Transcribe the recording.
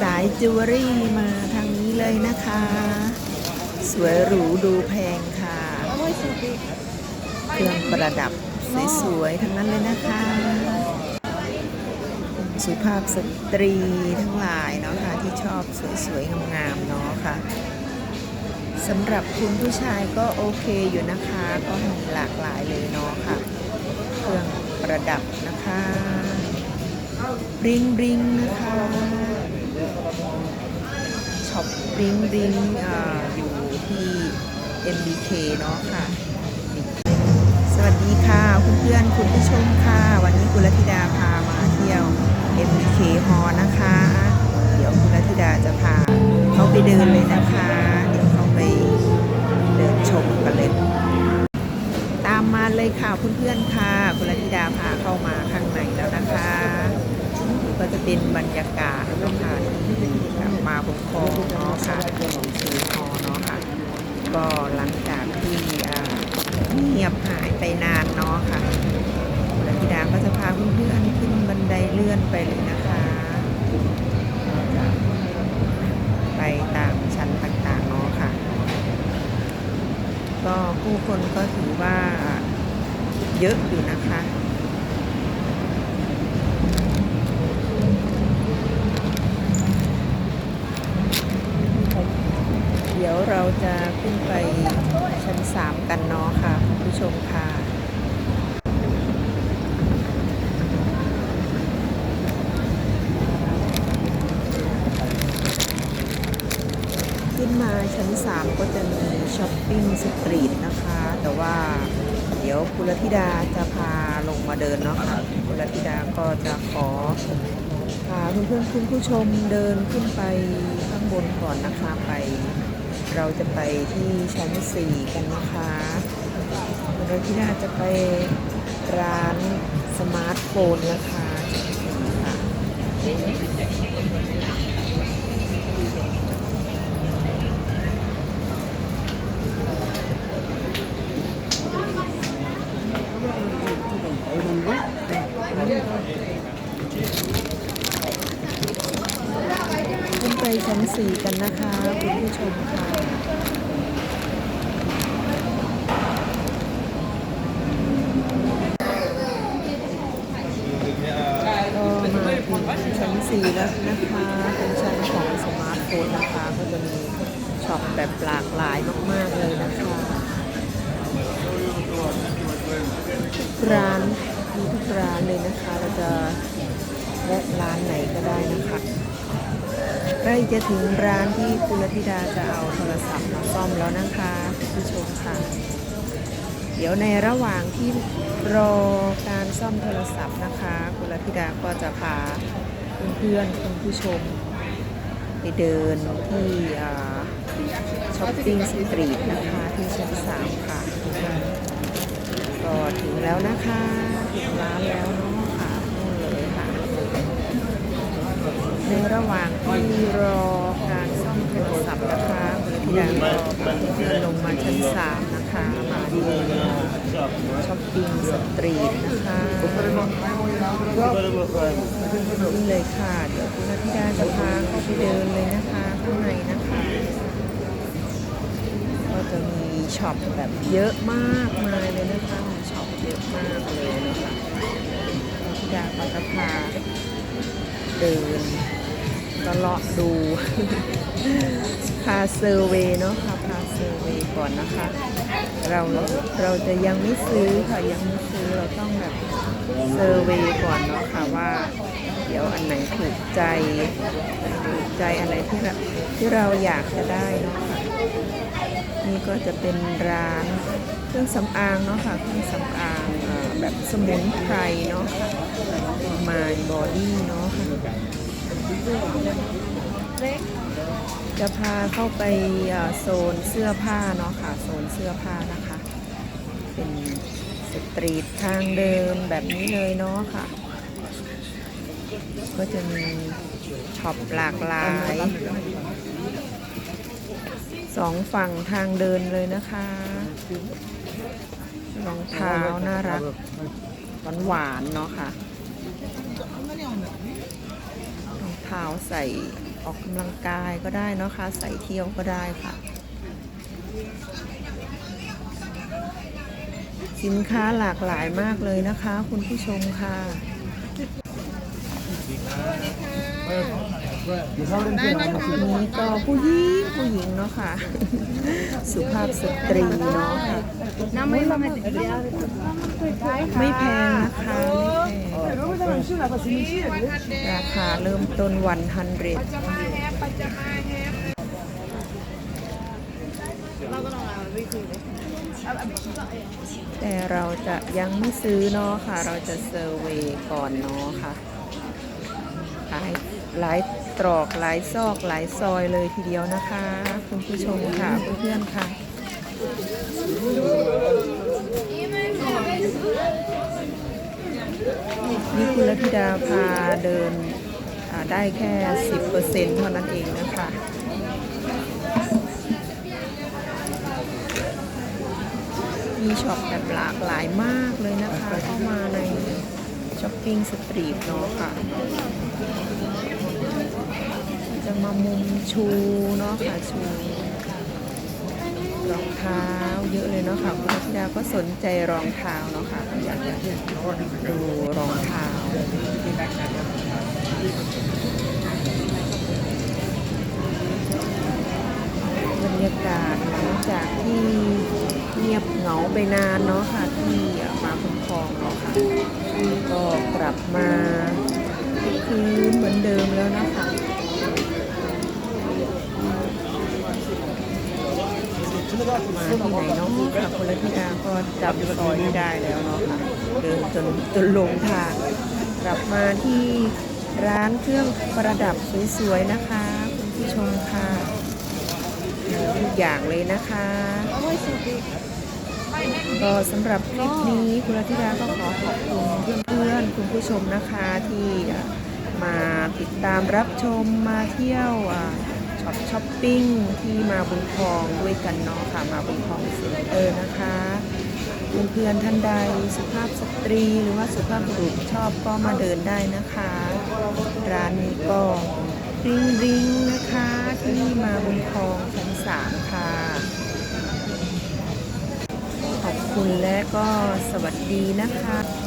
สายจิวเวลรี่มาทางนี้เลยนะคะ สวยหรูดูแพงค่ะ เครื่องประดับสวยๆทั้งนั้นเลยนะคะ สุภาพสตรีทั้งหลายเนาะค่ะที่ชอบสวยๆงามๆเนาะค่ะสำหรับคุณผู้ชายก็โอเคอยู่นะคะ ก็มีหลากหลายเลยเนาะค่ะ เครื่องประดับนะคะบริงบริงนะคะ ช็อปบริงบริงออยู่ที่ MBK เนาะค่ะ สวัสดีค่ะคุณเพื่อนคุณผู้ชมค่ะ วันนี้คุณลัธิดาพามาเที่ยว MBK Hall นะคะ เดี๋ยวคุณลัธิดาจะพาเขาไปเดินเลยนะคะ เดี๋ยวเขาไปเดินชมกันเลย ตามมาเลยค่ะเพื่อนๆค่ะ คุณลัธิดาพาเข้ามาข้างในแล้วนะคะ เป็นบรรยากาศนะคะที่แบบมาบนคลองเนาะค่ะคือคอเนาะค่ะก็หลังจากที่เงียบหายไปนานเนาะค่ะคุณลัทธิดาก็จะพาเพื่อนๆขึ้นบันไดเลื่อนไปเลยนะคะก็จะไปตามชั้นต่างๆเนาะค่ะ ก็ผู้คนก็ถือว่าเยอะอยู่นะคะ เดี๋ยวเราจะขึ้นไปชั้น 3 กันเนาะค่ะคุณผู้ชมค่ะ ขึ้นมาชั้น 3 ก็จะมีช้อปปิ้งสตรีทนะคะ แต่ว่าเดี๋ยวคุณธิดาจะพาลงมาเดินเนาะค่ะคุณธิดาก็จะขอพาเพื่อนๆคุณผู้ชมเดินขึ้นไปข้างบนก่อนนะคะไป เราจะไปที่ชั้น 4 กันนะคะคุณธิดาจะไปร้านสมาร์ทโฟนนะคะชั้น4ค่ะ ขึ้น ไปชั้น4กันนะคะคุณผู้ชมค่ะก็มาถึงชั้น4แล้วนะคะ เป็นชั้นของสมาร์ทโฟนนะคะ ก็จะมีช็อปแบบหลากหลายมาก ๆ เลยนะคะทุกร้านมีทุกร้านเลยนะคะ เราจะแวะร้านไหนก็ได้นะคะ ใกล้จะถึงร้านที่คุณธิดาจะเอาโทรศัพท์มาซ่อมแล้วนะคะคุณผู้ชมค่ะ เดี๋ยวในระหว่างที่รอการซ่อมโทรศัพท์นะคะคุณธิดาก็จะพาเพื่อนๆคุณผู้ชม ไปเดินที่ช้อปปิ้งสตรีทนะคะที่ชั้นสามค่ะก็ถึงแล้วนะคะถึงร้านแล้วเนาะค่ะนู่นเลยค่ะ ในระหว่างที่รอการซ่อมโทรศัพท์นะคะคุณธิดาก็พาเพื่อนลงมาชั้นสามนะคะ มาที่ช้อปปิ้งสตรีทนะคะนี่เลยค่ะ เดี๋ยวคุณธิดาจะพาเข้าไปเดินเลยนะคะข้างในนะคะ ก็จะมีช็อปแบบเยอะมากมายเลยนะคะมีช็อปเยอะมากเลยนะคะคุณธิดาก็จะพาเดิน ก็เลาะดู พาเซอร์เวเนาะค่ะพาเซอร์เวก่อนนะคะ เราเราจะยังไม่ซื้อค่ะยังไม่ซื้อเราต้องแบบเซอร์เวก่อนเนาะค่ะว่า เดี๋ยวอันไหนถูกใจถูกใจอะไรที่แบบที่เราอยากจะได้เนาะค่ะนี่ก็จะเป็นร้านเครื่องสำอางเนาะค่ะเครื่องสำอางแบบสมุนไพรเนาะค่ะมายบอดี้เนาะค่ะ จะพาเข้าไปโซนเสื้อผ้าเนาะค่ะ โซนเสื้อผ้านะคะ เป็นสตรีททางเดินแบบนี้เลยเนาะค่ะ ก็จะมีช็อปหลากหลายสองฝั่งทางเดินเลยนะคะรองเท้าน่ารักหวานๆเนาะค่ะ เท้าใส่ออกกำลังกายก็ได้นะคะ ใส่เที่ยวก็ได้ค่ะ สินค้าหลากหลายมากเลยนะคะ คุณผู้ชมค่ะนี้ก็ผู้หญิงผู้หญิงเนาะค่ะ สุภาพสตรีเนาะค่ะไม่แพงนะคะไม่แพง ราคาเริ่มต้นวันฮันเรแต่เราจะยังไม่ซื้อเนาะค่ะ เราจะเซอร์เวยก่อนเนาะค่ะหลายหลายตรอกหลายซอกหลายซอยเลยทีเดียวนะคะ คุณผู้ชมค่ะเพื่อนๆค่ะ นี่คุณธิดาพาเดินได้แค่ 10%เท่านั้นเองนะคะมีช็อปแบบหลากหลายมากเลยนะคะ เข้ามาในช้อปปิ้งสตรีทเนาะค่ะ จะมามุมชูเนาะค่ะชู รองเท้าเยอะเลยเนาะค่ะคุณธิดาก็สนใจรองเท้าเนาะค่ะอยากจะดูรองเท้าบรรยากาศหลังจากที่เงียบเหงาไปนานเนาะค่ะที่มาคุ้มครองเนาะค่ะก็กลับมาคืนเหมือนเดิมแล้วนะคะ มาที่ไหนเนาะค่ะคนละที่อาก็จำซอยไม่ได้แล้วเนาะค่ะเดินจนจนลงทางกลับมาที่ร้านเครื่องประดับสวยๆนะคะคุณผู้ชมค่ะมีทุกอย่างเลยนะคะก็สำหรับคลิปนี้คุณรัติดาก็ขอขอบคุณเพื่อนๆคุณผู้ชมนะคะที่มาติดตามรับชมมาเที่ยวอ่า ช็อปช้อปปิ้งที่มาบุญคลองด้วยกันเนาะค่ะ มาบุญคลองเซ็นเตอร์นะคะเพื่อนๆท่านใดสุภาพสตรีหรือว่าสุภาพบุรุษชอบก็มาเดินได้นะคะ ร้านนี้ก็ริงริงนะคะที่มาบุญคลองชั้นสามค่ะ ขอบคุณและก็สวัสดีนะคะ